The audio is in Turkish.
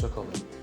Hoşçakalın.